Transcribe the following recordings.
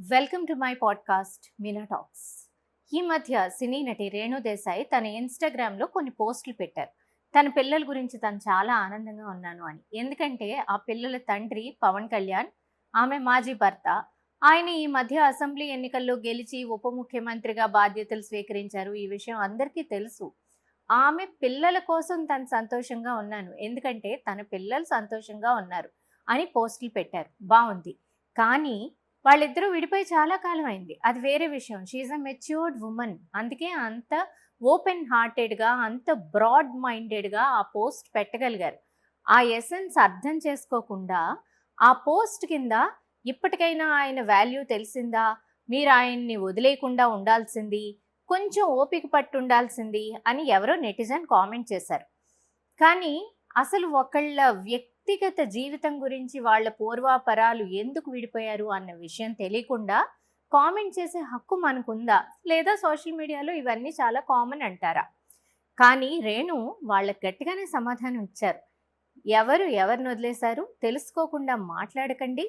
Welcome to my podcast Meena talks ఈ మధ్య సినీ నటి రేణు దేశాయ్ తన ఇన్స్టాగ్రామ్లో కొన్ని పోస్టులు పెట్టారు. తన పిల్లల గురించి తను చాలా ఆనందంగా ఉన్నాను అని. ఎందుకంటే ఆ పిల్లల తండ్రి పవన్ కళ్యాణ్ ఆమె మాజీ భర్త. ఆయన ఈ మధ్య అసెంబ్లీ ఎన్నికల్లో గెలిచి ఉప ముఖ్యమంత్రిగా బాధ్యతలు స్వీకరించారు. ఈ విషయం అందరికీ తెలుసు. ఆమె పిల్లల కోసం తను సంతోషంగా ఉన్నాను. ఎందుకంటే తన పిల్లలు సంతోషంగా ఉన్నారు. అని పోస్టులు పెట్టారు. బాగుంది కానీ వాళ్ళిద్దరూ విడిపోయి చాలా కాలం అయింది అది వేరే విషయం. షీఈ్ అ మెచ్యూర్డ్ ఉమెన్ అందుకే అంత ఓపెన్ హార్టెడ్గా అంత బ్రాడ్ మైండెడ్గా ఆ పోస్ట్ పెట్టగలిగారు. ఆ ఎసెన్స్ అర్థం చేసుకోకుండా ఆ పోస్ట్ కింద ఇప్పటికైనా ఆయన వాల్యూ తెలిసిందా? మీరు ఆయన్ని వదిలేయకుండా ఉండాల్సింది? కొంచెం ఓపిక పట్టు ఉండాల్సింది? అని ఎవరో నెటిజన్ కామెంట్ చేశారు. కానీ అసలు ఒకళ్ళ వ్యక్తి వ్యక్తిగత జీవితం గురించి వాళ్ళ పూర్వాపరాలు ఎందుకు విడిపోయారు అన్న విషయం తెలియకుండా కామెంట్ చేసే హక్కు మనకుందా? లేదా సోషల్ మీడియాలో ఇవన్నీ చాలా కామన్ అంటారా? కానీ రేణు వాళ్ళకి గట్టిగానే సమాధానం ఇచ్చారు. ఎవరు ఎవరిని వదిలేశారు? తెలుసుకోకుండా మాట్లాడకండి.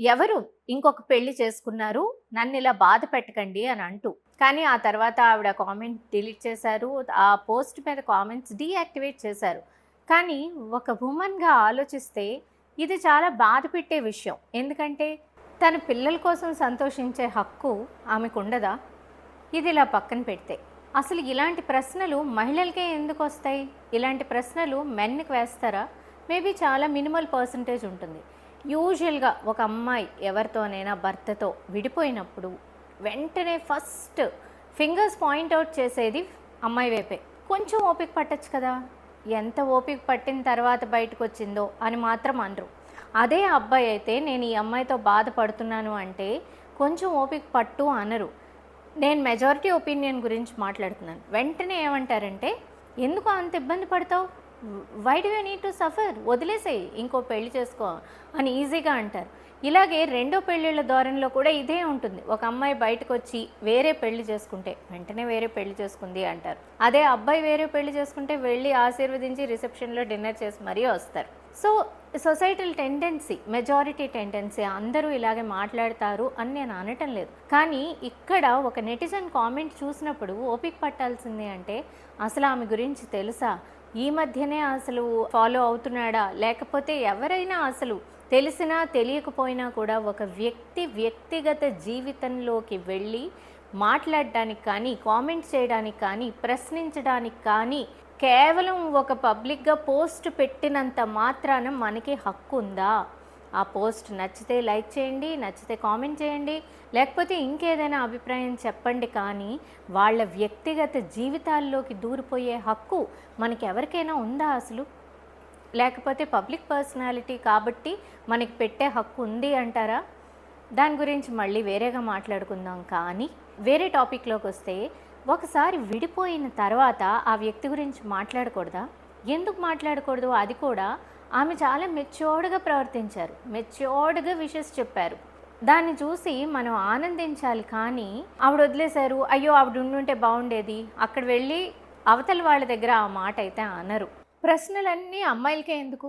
ఎవరు ఇంకొక పెళ్ళి చేసుకున్నారు? నన్ను ఇలా బాధ పెట్టకండి అని అంటూ. కానీ ఆ తర్వాత ఆవిడ కామెంట్ డిలీట్ చేశారు. ఆ పోస్ట్ మీద కామెంట్స్ డీయాక్టివేట్ చేశారు. కానీ ఒక ఉమెన్గా ఆలోచిస్తే ఇది చాలా బాధ పెట్టే విషయం. ఎందుకంటే తన పిల్లల కోసం సంతోషించే హక్కు ఆమెకు ఉండదా? ఇది ఇలా పక్కన పెడితే అసలు ఇలాంటి ప్రశ్నలు మహిళలకే ఎందుకు వస్తాయి? ఇలాంటి ప్రశ్నలు మెన్కి వేస్తారా? మేబీ చాలా మినిమల్ పర్సంటేజ్ ఉంటుంది. యూజువల్గా ఒక అమ్మాయి ఎవరితోనైనా భర్తతో విడిపోయినప్పుడు వెంటనే ఫస్ట్ ఫింగర్స్ పాయింట్అవుట్ చేసేది అమ్మాయి వైపే. కొంచెం ఓపిక పట్టచ్చు కదా? ఎంత ఓపిక పట్టిన తర్వాత బయటకు వచ్చిందో అని మాత్రం అనరు. అదే అబ్బాయి అయితే నేను ఈ అమ్మాయితో బాధపడుతున్నాను అంటే కొంచెం ఓపిక పట్టు అనరు. నేను మెజారిటీ ఒపీనియన్ గురించి మాట్లాడుతున్నాను. వెంటనే ఏమంటారంటే ఎందుకు అంత ఇబ్బంది పడతావు? Why do you need to suffer వదిలేసేయి. ఇంకో పెళ్ళి చేసుకో అని ఈజీగా అంటారు. ఇలాగే రెండో పెళ్ళిళ్ళ ధోరణిలో కూడా ఇదే ఉంటుంది. ఒక అమ్మాయి బయటకు వచ్చి వేరే పెళ్ళి చేసుకుంటే వెంటనే వేరే పెళ్ళి చేసుకుంది అంటారు. అదే అబ్బాయి వేరే పెళ్ళి చేసుకుంటే వెళ్ళి ఆశీర్వదించి రిసెప్షన్లో డిన్నర్ చేసి మరీ వస్తారు. So societal tendency majority tendency అందరూ ఇలాగే మాట్లాడతారు అని నేను అనటం లేదు. కానీ ఇక్కడ ఒక నెటిజన్ కామెంట్ చూసినప్పుడు ఓపిక పట్టాల్సింది అంటే అసలు ఆమె గురించి తెలుసా? ఈ మధ్యనే అసలు ఫాలో అవుతున్నాడా? లేకపోతే ఎవరైనా అసలు తెలిసినా తెలియకపోయినా కూడా ఒక వ్యక్తి వ్యక్తిగత జీవితంలోకి వెళ్ళి మాట్లాడడానికి కానీ కామెంట్ చేయడానికి కానీ ప్రశ్నించడానికి కానీ కేవలం ఒక పబ్లిక్గా పోస్ట్ పెట్టినంత మాత్రాన మనకి హక్కు ఉందా ఆ పోస్ట్ నచ్చితే లైక్ చేయండి నచ్చితే కామెంట్ చేయండి. లేకపోతే ఇంకేదైనా అభిప్రాయం చెప్పండి కానీ వాళ్ళ వ్యక్తిగత జీవితాల్లోకి దూరిపోయే హక్కు మనకి ఎవరికైనా ఉందా అసలు? లేకపోతే పబ్లిక్ పర్సనాలిటీ కాబట్టి మనకి పెట్టే హక్కు ఉంది అంటారా? దాని గురించి మళ్ళీ వేరేగా మాట్లాడుకుందాం కానీ వేరే టాపిక్లోకి వస్తే ఒకసారి విడిపోయిన తర్వాత ఆ వ్యక్తి గురించి మాట్లాడకూడదా? ఎందుకు మాట్లాడకూడదు? అది కూడా ఆమె చాలా మెచ్యూర్డ్గా ప్రవర్తించారు. మెచ్యూర్డ్గా విషెస్ చెప్పారు. దాన్ని చూసి మనం ఆనందించాలి కానీ ఆవిడ వదిలేశారు. అయ్యో ఆవిడ ఉండుంటే బాగుండేది. అక్కడ వెళ్ళి అవతల వాళ్ళ దగ్గర ఆ మాట అయితే అనరు. ప్రశ్నలన్నీ అమ్మాయిలకే ఎందుకు?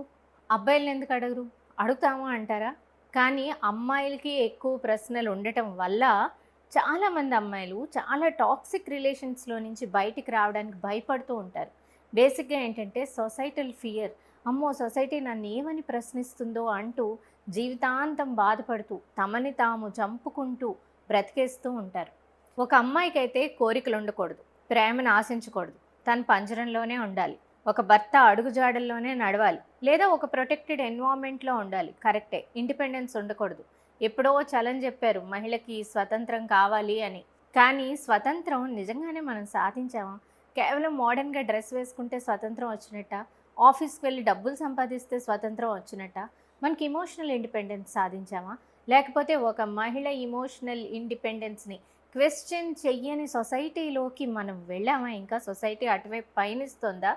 అబ్బాయిలను ఎందుకు అడగరు? అడుగుతాము అంటారా? కానీ అమ్మాయిలకి ఎక్కువ ప్రశ్నలు ఉండటం వల్ల చాలామంది అమ్మాయిలు చాలా టాక్సిక్ రిలేషన్స్లో నుంచి బయటికి రావడానికి భయపడుతూ ఉంటారు. బేసిక్గా ఏంటంటే సొసైటల్ ఫియర్ అమ్మో సొసైటీ నన్ను ఏమని ప్రశ్నిస్తుందో అంటూ జీవితాంతం బాధపడుతూ తమని తాము చంపుకుంటూ బ్రతికేస్తూ ఉంటారు. ఒక అమ్మాయికైతే కోరికలు ఉండకూడదు ప్రేమను ఆశించకూడదు. తన పంజరంలోనే ఉండాలి. ఒక భర్త అడుగుజాడల్లోనే నడవాలి. లేదా ఒక ప్రొటెక్టెడ్ ఎన్వామెంట్లో ఉండాలి. కరెక్టే ఇండిపెండెన్స్ ఉండకూడదు. ఎప్పుడో చలం చెప్పారు మహిళకి స్వతంత్రం కావాలి అని. కానీ స్వతంత్రం నిజంగానే మనం సాధించామా? కేవలం మోడర్న్గా డ్రెస్ వేసుకుంటే స్వతంత్రం వచ్చినట్ట? ఆఫీస్కి వెళ్ళి డబ్బులు సంపాదిస్తే స్వతంత్రం వచ్చినట్ట? మనకి ఇమోషనల్ ఇండిపెండెన్స్ సాధించామా? లేకపోతే ఒక మహిళ ఇమోషనల్ ఇండిపెండెన్స్ని క్వశ్చన్ చెయ్యని సొసైటీలోకి మనం వెళ్ళామా? ఇంకా సొసైటీ అటువైపు పయనిస్తుందా?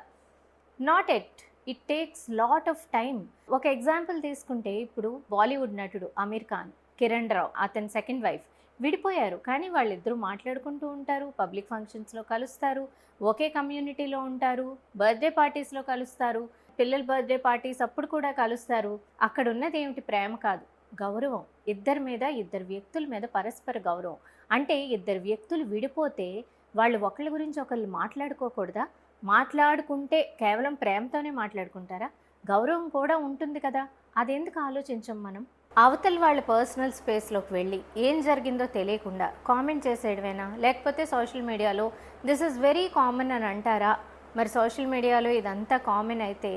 Not at it takes lot of time ఒక ఎగ్జాంపుల్ తీసుకుంటే ఇప్పుడు బాలీవుడ్ నటుడు అమీర్ ఖాన్ కిరణ్ రావు అతని సెకండ్ వైఫ్ విడిపోయారు. కానీ వాళ్ళిద్దరూ మాట్లాడుకుంటూ ఉంటారు పబ్లిక్ ఫంక్షన్స్లో కలుస్తారు ఒకే కమ్యూనిటీలో ఉంటారు బర్త్డే పార్టీస్లో కలుస్తారు పిల్లల బర్త్డే పార్టీస్ అప్పుడు కూడా కలుస్తారు. అక్కడ ఉన్నది ఏమిటి ప్రేమ కాదు గౌరవం. ఇద్దరి మీద ఇద్దరు వ్యక్తుల మీద పరస్పర గౌరవం. అంటే ఇద్దరు వ్యక్తులు విడిపోతే వాళ్ళు ఒకళ్ళ గురించి ఒకళ్ళు మాట్లాడుకోకూడదా? మాట్లాడుకుంటే కేవలం ప్రేమతోనే మాట్లాడుకుంటారా? గౌరవం కూడా ఉంటుంది కదా. అదెందుకు ఆలోచించం మనం? అవతల వాళ్ళ పర్సనల్ స్పేస్లోకి వెళ్ళి ఏం జరిగిందో తెలియకుండా కామెంట్ చేసేయడమేనా? లేకపోతే సోషల్ మీడియాలో దిస్ ఇస్ వెరీ కామన్ అని అంటారా? మరి సోషల్ మీడియాలో ఇదంతా కామన్ అయితే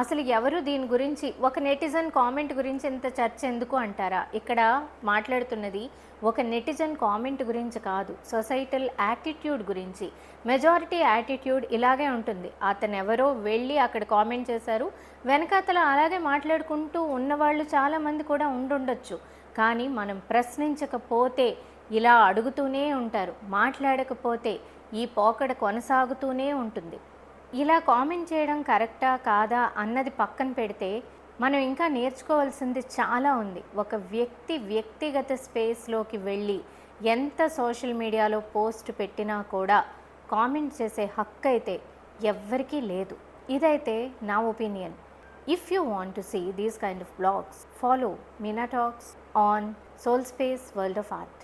అసలు ఎవరు దీని గురించి ఒక నెటిజన్ కామెంట్ గురించి ఇంత చర్చ ఎందుకు అంటారా? ఇక్కడ మాట్లాడుతున్నది ఒక నెటిజన్ కామెంట్ గురించి కాదు సొసైటల్ యాటిట్యూడ్ గురించి. మెజారిటీ యాటిట్యూడ్ ఇలాగే ఉంటుంది. అతను ఎవరో వెళ్ళి అక్కడ కామెంట్ చేశారు వెనకాతల అలాగే మాట్లాడుకుంటూ ఉన్నవాళ్ళు చాలామంది కూడా ఉండుండొచ్చు. కానీ మనం ప్రశ్నించకపోతే ఇలా అడుగుతూనే ఉంటారు. మాట్లాడకపోతే ఈ పోకడ కొనసాగుతూనే ఉంటుంది. ఇలా కామెంట్ చేయడం కరెక్టా కాదా అన్నది పక్కన పెడితే మనం ఇంకా నేర్చుకోవాల్సింది చాలా ఉంది. ఒక వ్యక్తి వ్యక్తిగత స్పేస్లోకి వెళ్ళి ఎంత సోషల్ మీడియాలో పోస్ట్ పెట్టినా కూడా కామెంట్ చేసే హక్కు అయితే ఎవ్వరికీ లేదు. ఇదైతే నా opinion. If you want to see these kind of blogs follow Meena talks on soul space world of art.